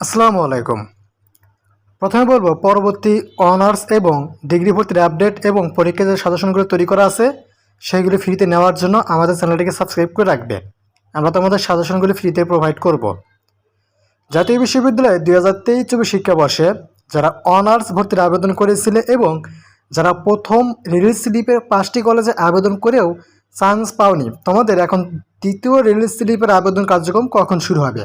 আসসালামু আলাইকুম। প্রথমে বলব, পরবর্তী অনার্স এবং ডিগ্রি ভর্তির আপডেট এবং পরীক্ষার যে সাজেশনগুলো তৈরি করা আছে সেইগুলি ফ্রিতে নেওয়ার জন্য আমাদের চ্যানেলটিকে সাবস্ক্রাইব করে রাখবে আমরা তোমাদের সাজেশনগুলি ফ্রিতে প্রোভাইড করব। জাতীয় বিশ্ববিদ্যালয়ে দুই হাজার তেইশ চব্বিশ শিক্ষাবর্ষে যারা অনার্স ভর্তির আবেদন করেছিলে এবং যারা প্রথম রিলিজ স্লিপের পাঁচটি কলেজে আবেদন করেও চান্স পাওনি, তোমাদের এখন দ্বিতীয় রিলিজ স্লিপের আবেদন কার্যক্রম কখন শুরু হবে?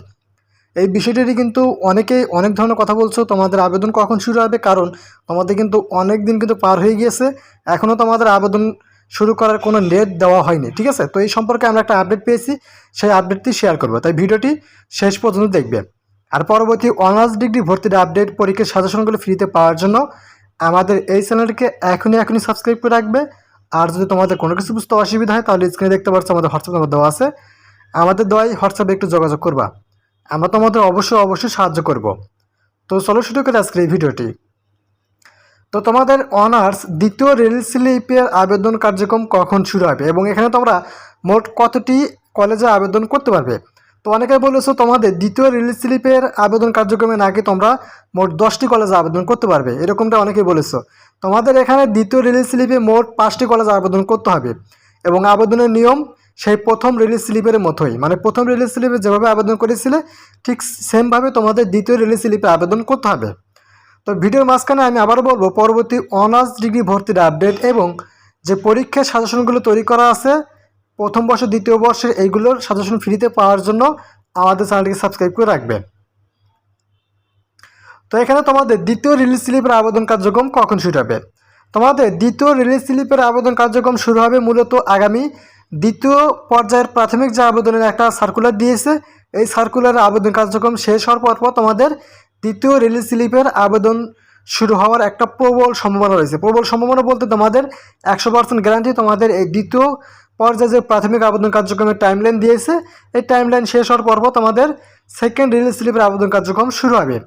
এই বিষয়টি কিন্তু অনেকেই অনেক ধরনের কথা বলছো, তোমাদের আবেদন কখন শুরু হবে? কারণ তোমাদের কিন্তু অনেক দিন কিন্তু পার হয়ে গিয়েছে এখনও তোমাদের আবেদন শুরু করার কোনো ডেট দেওয়া হয়নি, ঠিক আছে? তো এই সম্পর্কে আমরা একটা আপডেট পেয়েছি, সেই আপডেটটি শেয়ার করব। তাই ভিডিওটি শেষ পর্যন্ত দেখবে। আর পরবর্তী অনার্স ডিগ্রি ভর্তির আপডেট পরীক্ষার সাজেশনগুলো ফ্রিতে পাওয়ার জন্য আমাদের এই চ্যানেলটিকে এখনই এখনই সাবস্ক্রাইব করে রাখবে। আর যদি তোমাদের কোনো কিছু বুঝতে অসুবিধা হয়, তাহলে স্ক্রিনে দেখতে পাচ্ছ আমাদের হোয়াটসঅ্যাপ নাম্বার দেওয়া আছে। আমাদের দেওয়াই হোয়াটসঅ্যাপে একটু যোগাযোগ করবা। আমরা তোমাদের অবশ্যই অবশ্যই সাহায্য করব। তো চলো শুরু করে আজকের এই ভিডিওটি। তো তোমাদের অনার্স দ্বিতীয় রেল স্লিপের আবেদন কার্যক্রম কখন শুরু হবে এবং এখানে তোমরা মোট কতটি কলেজে আবেদন করতে পারবে? তো অনেকে বলেছ তোমাদের দ্বিতীয় রেল স্লিপের আবেদন কার্যক্রমে নাকি তোমরা মোট দশটি কলেজে আবেদন করতে পারবে, এরকমটা অনেকেই বলেছ। তোমাদের এখানে দ্বিতীয় রেল স্লিপে মোট পাঁচটি কলেজে আবেদন করতে হবে এবং আবেদনের নিয়ম সেই প্রথম রিলিজ স্লিপের মতোই। মানে প্রথম রিলিজ স্লিপে যেভাবে আবেদন করেছিলে, ঠিক সেমভাবে তোমাদের দ্বিতীয় রিলিজ স্লিপে আবেদন করতে হবে। তো ভিডিওর মাঝখানে আমি আবারও বলব, পরবর্তী অনার্স ডিগ্রি ভর্তির আপডেট এবং যে পরীক্ষার সাজেশনগুলো তৈরি করা আছে, প্রথম বর্ষ, দ্বিতীয় বর্ষের এইগুলোর সাজেশন ফ্রিতে পাওয়ার জন্য আমাদের চ্যানেলটিকে সাবস্ক্রাইব করে রাখবে। তো এখানে তোমাদের দ্বিতীয় রিলিজ স্লিপের আবেদন কার্যক্রম কখন শুরু হবে? তোমাদের দ্বিতীয় রিলিজ স্লিপের আবেদন কার্যক্রম শুরু হবে মূলত আগামী দ্বিতীয় পর্যায়ের প্রাথমিক যে আবেদনের একটা সার্কুলার দিয়েছে, এই সার্কুলারের আবেদন কার্যক্রম শেষ হওয়ার পর পর তোমাদের দ্বিতীয় রিলিজ স্লিপের আবেদন শুরু হওয়ার একটা প্রবল সম্ভাবনা রয়েছে। প্রবল সম্ভাবনা বলতে তোমাদের একশো পার্সেন্ট গ্যারান্টি তোমাদের এই দ্বিতীয় পর্যায়ে যে প্রাথমিক আবেদন কার্যক্রমের টাইমলাইন দিয়েছে, এই টাইমলাইন শেষ হওয়ার পর তোমাদের সেকেন্ড রিলিজ স্লিপের আবেদন কার্যক্রম শুরু হবে।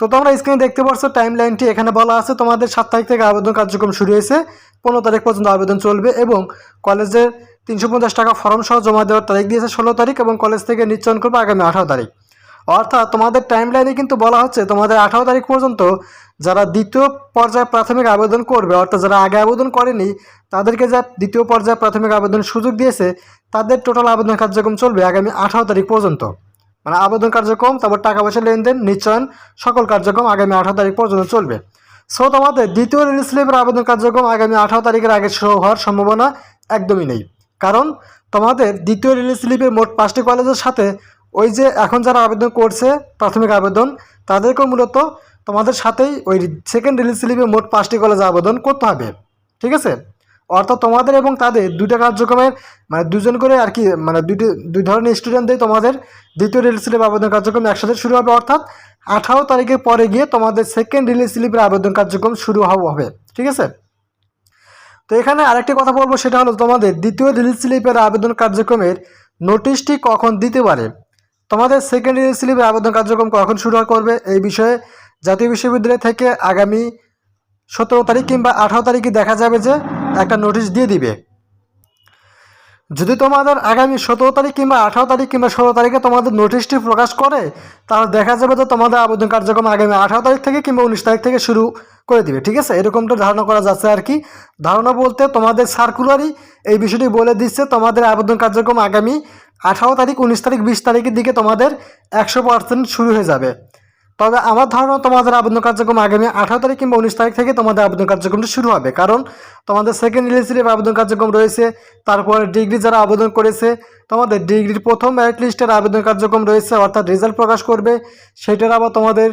তো তোমরা স্ক্রিনে দেখতে পাচ্ছ টাইম লাইনটি এখানে বলা আছে, তোমাদের সাত তারিখ থেকে আবেদন কার্যক্রম শুরু হয়েছে, পনেরো তারিখ পর্যন্ত আবেদন চলবে এবং কলেজের তিনশো পঞ্চাশ টাকা ফর্ম সহ জমা দেওয়ার তারিখ দিয়েছে ষোলো তারিখ এবং কলেজ থেকে নিশ্চয়ন করবে আগামী আঠারো তারিখ। অর্থাৎ তোমাদের টাইম লাইনে কিন্তু বলা হচ্ছে তোমাদের আঠারো তারিখ পর্যন্ত যারা দ্বিতীয় পর্যায়ে প্রাথমিক আবেদন করবে, অর্থাৎ যারা আগে আবেদন করেনি, তাদেরকে যা দ্বিতীয় পর্যায়ে প্রাথমিক আবেদন সুযোগ দিয়েছে, তাদের টোটাল আবেদন কার্যক্রম চলবে আগামী আঠারো তারিখ পর্যন্ত। মানে আবেদন কার্যক্রম, তারপর টাকা পয়সা লেনদেন, নিশ্চয়ন, সকল কার্যক্রম আগামী আঠারো তারিখ পর্যন্ত চলবে। সো তোমাদের দ্বিতীয় রিলিজ স্লিপের আবেদন কার্যক্রম আগামী আঠারো তারিখের আগে শুরু হওয়ার সম্ভাবনা একদমই নেই। কারণ তোমাদের দ্বিতীয় রিলিজ স্লিপের মোট পাঁচটি কলেজের সাথে ওই যে এখন যারা আবেদন করছে, প্রাথমিক আবেদন, তাদেরকেও মূলত তোমাদের সাথেই ওই সেকেন্ড রিলিজ স্লিপে মোট পাঁচটি কলেজে আবেদন করতে হবে। ঠিক আছে? অর্থাৎ তোমাদের এবং তাদের দুইটা কার্যক্রমের মানে দুজন করে আর কি মানে দুইটি, দুই ধরনের স্টুডেন্টদের তোমাদের দ্বিতীয় রিলিজ স্লিপ আবেদন কার্যক্রম একসাথে শুরু হবে। অর্থাৎ আঠারো তারিখের পরে গিয়ে তোমাদের সেকেন্ড রিলিজ স্লিপের আবেদন কার্যক্রম শুরু হবে। ঠিক আছে? তো এখানে আরেকটি কথা বলব, সেটা হলো তোমাদের দ্বিতীয় রিলিজ স্লিপের আবেদন কার্যক্রমের নোটিশটি কখন দিতে পারে? তোমাদের সেকেন্ড রিলিজ স্লিপের আবেদন কার্যক্রম কখন শুরু করবে এই বিষয়ে জাতীয় বিশ্ববিদ্যালয় থেকে আগামী সতেরো তারিখ কিংবা আঠারো তারিখে দেখা যাবে যে একটা নোটিশ দিয়ে দিবে। যদি তোমাদের আগামী সতেরো তারিখ কিংবা আঠারো তারিখ কিংবা ষোলো তারিখে তোমাদের নোটিশটি প্রকাশ করে, তাহলে দেখা যাবে যে তোমাদের আবেদন কার্যক্রম আগামী আঠারো তারিখ থেকে কিংবা উনিশ তারিখ থেকে শুরু করে দিবে, ঠিক আছে? এরকমটা ধারণা করা যাচ্ছে আর কি। ধারণা বলতে তোমাদের সার্কুলারই এই বিষয়টি বলে দিচ্ছে, তোমাদের আবেদন কার্যক্রম আগামী আঠারো তারিখ, উনিশ তারিখ, বিশ তারিখের দিকে তোমাদের একশো পার্সেন্ট শুরু হয়ে যাবে। তবে আমার ধারণা তোমাদের আবেদন কার্যক্রম আগামী আঠারো তারিখ কিংবা উনিশ তারিখ থেকে তোমাদের আবেদন কার্যক্রমটা শুরু হবে। কারণ তোমাদের সেকেন্ড রিলিজ আবেদন কার্যক্রম রয়েছে, তারপরে ডিগ্রি যারা আবেদন করেছে, তোমাদের ডিগ্রির প্রথম মেরিট লিস্টের আবেদন কার্যক্রম রয়েছে, অর্থাৎ রেজাল্ট প্রকাশ করবে। সেটার আবার তোমাদের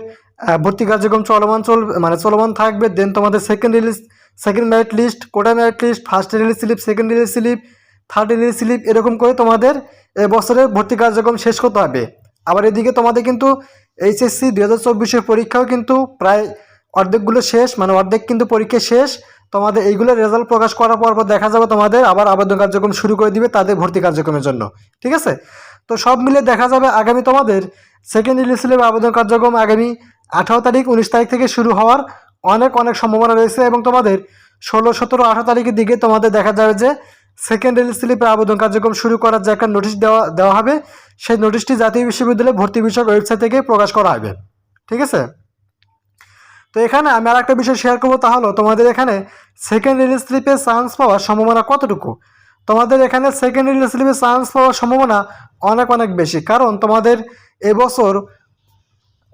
ভর্তি কার্যক্রম চলমান চলবে মানে চলমান থাকবে। দেন তোমাদের second release second merit list quota merit list first release slip second release slip third release slip এরকম করে তোমাদের এবছরের ভর্তি কার্যক্রম শেষ করতে হবে। আবার এদিকে তোমাদের কিন্তু এইচএসসি দু হাজার চব্বিশের পরীক্ষাও কিন্তু প্রায় অর্ধেকগুলো শেষ মানে অর্ধেক কিন্তু পরীক্ষা শেষ। তোমাদের এইগুলোর রেজাল্ট প্রকাশ করার পর পর দেখা যাবে তোমাদের আবার আবেদন কার্যক্রম শুরু করে দিবে তাদের ভর্তি কার্যক্রমের জন্য, ঠিক আছে? তো সব মিলে দেখা যাবে আগামী তোমাদের সেকেন্ড রিলিজ আবেদন কার্যক্রম আগামী আঠারো তারিখ, উনিশ তারিখ থেকে শুরু হওয়ার অনেক অনেক সম্ভাবনা রয়েছে এবং তোমাদের ষোলো, সতেরো, আঠারো তারিখের দিকে তোমাদের দেখা যাবে যে সেকেন্ড রিলিজ স্লিপের আবেদন কার্যক্রম শুরু করার যে একটা নোটিশ দেওয়া দেওয়া হবে, সেই নোটিশটি জাতীয় বিশ্ববিদ্যালয়ে ভর্তি বিষয়ক ওয়েবসাইট থেকে প্রকাশ করা হবে। ঠিক আছে? তো এখানে আমি আর একটা বিষয় শেয়ার করব, তা হলো তোমাদের এখানে সেকেন্ড রিলিজ স্লিপে চান্স পাওয়ার সম্ভাবনা কতটুকু? তোমাদের এখানে সেকেন্ড রিলিজ স্লিপে চান্স পাওয়ার সম্ভাবনা অনেক অনেক বেশি। কারণ তোমাদের এবছর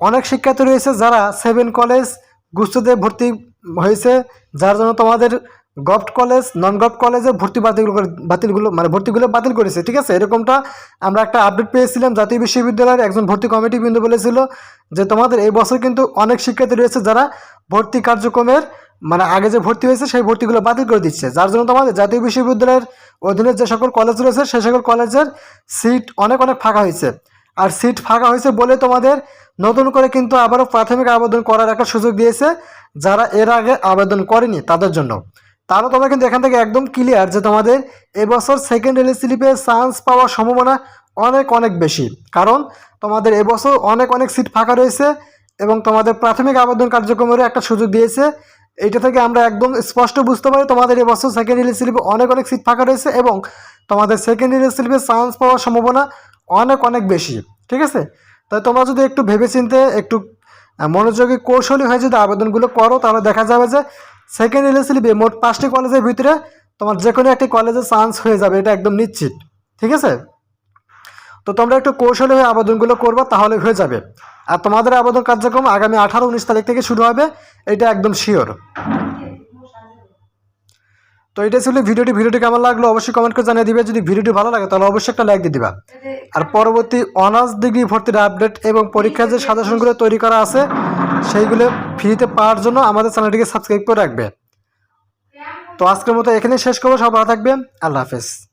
অনেক শিক্ষার্থী রয়েছে যারা সেভেন কলেজ গুচ্ছতে ভর্তি হয়েছে, যার জন্য তোমাদের গভট কলেজ নন গভট কলেজে ভর্তি বাতিল বাতিলগুলো মানে ভর্তিগুলো বাতিল করেছে, ঠিক আছে? এরকমটা আমরা একটা আপডেট পেয়েছিলাম। জাতীয় বিশ্ববিদ্যালয়ের একজন ভর্তি কমিটি বিন্দু বলেছিল যে, তোমাদের এই বছর কিন্তু অনেক শিক্ষার্থী রয়েছে যারা ভর্তি কার্যক্রমের মানে আগে যে ভর্তি হয়েছে, সেই ভর্তিগুলো বাতিল করে দিচ্ছে। যার জন্য তোমাদের জাতীয় বিশ্ববিদ্যালয়ের অধীনে যে সকল কলেজ রয়েছে সেই সকল কলেজের সিট অনেক অনেক ফাঁকা হয়েছে। আর সিট ফাঁকা হয়েছে বলে তোমাদের নতুন করে কিন্তু আবারও প্রাথমিক আবেদন করার একটা সুযোগ দিয়েছে যারা এর আগে আবেদন করেনি তাদের জন্য। তাহলে তোমরা কিন্তু এখান থেকে একদম ক্লিয়ার যে তোমাদের এবছর সেকেন্ড রিলিজ স্লিপে চান্স পাওয়ার সম্ভাবনা অনেক অনেক বেশি। কারণ তোমাদের এবছর অনেক অনেক সিট ফাঁকা রয়েছে এবং তোমাদের প্রাথমিক আবেদন কার্যক্রমেরও একটা সুযোগ দিয়েছে। এইটা থেকে আমরা একদম স্পষ্ট বুঝতে পারি তোমাদের এবছর সেকেন্ড রিলিজ স্লিপে অনেক অনেক সিট ফাঁকা রয়েছে এবং তোমাদের সেকেন্ড রিলিজ স্লিপে চান্স পাওয়ার সম্ভাবনা অনেক অনেক বেশি। ঠিক আছে? তাই তোমরা যদি একটু ভেবেচিন্তে, একটু মনোযোগী, কৌশলী হয়ে যদি আবেদনগুলো করো, তাহলে দেখা যাবে যে সেকেন্ড স্লিপে মোট পাঁচটি কলেজের ভিতরে তোমার যে কোনো একটি কলেজে চান্স হয়ে যাবে, এটা একদম নিশ্চিত। ঠিক আছে? তো তোমরা একটু কৌশলী হয়ে আবেদনগুলো করবে, তাহলে হয়ে যাবে। আর তোমাদের আবেদন কার্যক্রম আগামী আঠারো উনিশ তারিখ থেকে শুরু হবে, এটা একদম শিওর তো এটা ছিল ভিডিওটি। ভিডিওটি কেমন লাগল অবশ্যই কমেন্ট করে জানিয়ে দিবে। যদি ভিডিওটি ভালো লাগে, তাহলে অবশ্যই একটা লাইক দিয়ে দিবা। আর পরবর্তী অনার্স ডিগ্রি ভর্তির আপডেট এবং পরীক্ষার যে সাজেশনগুলো তৈরি করা আছে সেইগুলো ফ্রিতে পাওয়ার জন্য আমাদের চ্যানেলটিকে সাবস্ক্রাইব করে রাখবে। তো আজকের মতো এখানে শেষ করব। সব ভালো থাকবেন। আল্লাহ হাফেজ।